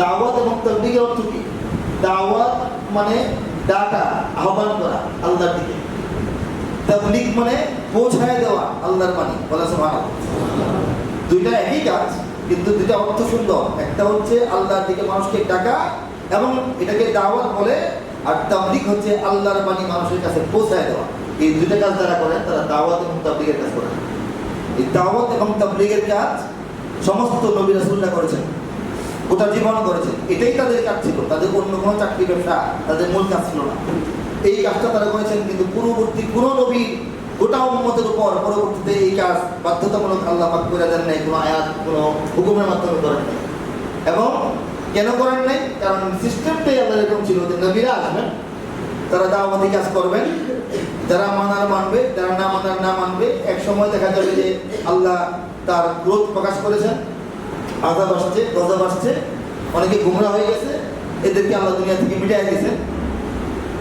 দাওয়াত এবং তবলিগের অর্থ কি? দাওয়াত মানে ডাকা আহ্বান করা, আল্লাহর দিকে। তবলিগ মানে পৌঁছায় দেওয়া, আল্লাহর বাণী, বলা সুবহানাল্লাহ। দুইটা একই কাজ, কিন্তু দুইটা অর্থ সুন্দর। একটা হচ্ছে আল্লাহর দিকে মানুষকে ডাকা এবং এটাকে দাওয়াত বলে, আর তাবলিগ হচ্ছে আল্লাহর বাণী মানুষের কাছে পৌঁছায় দেওয়া। এই দুইটা কাজ যারা করেন, তারা দাওয়াত এবং তাবলিগের কাজ করেন। এই দাওয়াত এবং তাবলিগের কাজ সমস্ত নবী রাসূলরা করেছেন। গোটা জীবন করেছেন এটাই তাদের কাজ ছিল। তাদের অন্য কোনো চাকরি ব্যবসা, তাদের মূল কাজ ছিল না। এই কাজটা তারা করেছেন কিন্তু পূর্ববর্তী কোনো নবী গোটা উম্মতের উপর পরবর্তীতে এই কাজ বাধ্যতামূলক আল্লাহ পাক করে দেন নাই, কোনো আয়াত, কোনো হুকুমের মাধ্যমে করেন নাই। এবং কেন করেন নাই? কারণ সিস্টেমটাই আল্লাহ এরকম ছিল যে নবীরা আসবেন, তারা দাওয়াতি কাজ করবেন, যারা মানার মানবে, যারা না মানার না মানবে, এক সময় দেখা যাবে যে আল্লাহ তার ক্রোধ প্রকাশ করেছেন আজাব আসছে গজব আসছে। অনেকে গুমরা হয়ে গেছে। এদেরকে আল্লাহ দুনিয়া থেকে মিটাই দিয়েছেন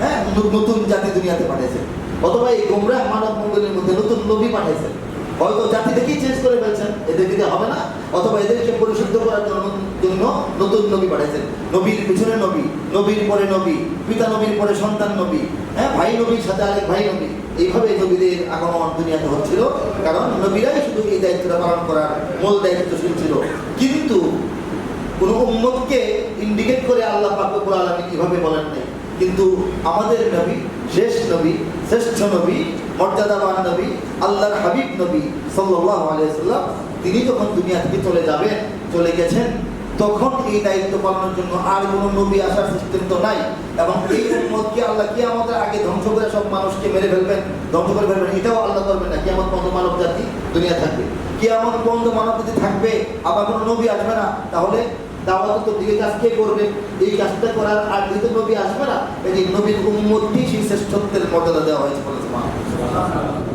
হ্যাঁ নতুন জাতি দুনিয়াতে পাঠিয়েছেন অথবা এই গুমরা মানব মঙ্গলের মধ্যে নতুন নবী পাঠিয়েছেন হয়তো জাতি থেকেই চেঞ্জ করে ফেলছেন। এদের হবে না? অথবা এদেরকে পরিশুদ্ধ করার জন্য নতুন নবী পাঠাইছেন। নবীর পিছনে নবী, নবীর পরে নবী, পিতা নবীর পরে সন্তান নবী হ্যাঁ ভাই নবীর সাথে আরেক ভাই নবী। এইভাবে নবীদের আগমন দুনিয়াতে হচ্ছিল, কারণ নবীরাই শুধু এই দায়িত্বটা পালন করার মূল দায়িত্বশীল ছিল। কিন্তু কোন উম্মতকে ইন্ডিকেট করে আল্লাহ পাকুল আলমী কীভাবে বলেন নাই কিন্তু আমাদের নবী শেষ নবী, শ্রেষ্ঠ নবী, মর্যাদাবান নবী, আল্লাহর হাবিব নবী সাল্লাম তিনি যখন দুনিয়া থেকে চলে যাবেন, চলে গেছেন, তখন এই দায়িত্ব পালনের জন্য আর কোনো নবী আসার সিস্টেম তো নাই এবং এই উম্মতকে আল্লাহ কি আমাদের আগে ধ্বংস করে সব মানুষকে মেরে ফেলবেন, ধ্বংস করে ফেলবেন, এটাও আল্লাহ করবেন না কি আমার পর্যন্ত মানব জাতি দুনিয়া থাকবে। কি আমার পর্যন্ত মানব জাতি থাকবে, আবার কোনো নবী আসবে না, তাহলে দাওয়াত তো দিকে কাজ কে করবে? এই কাজটা করার আর যদি নবী আসবে না? এই নবীর উম্মতটি সেই শ্রেষ্ঠত্বের মর্যাদা দেওয়া হয়েছে বলে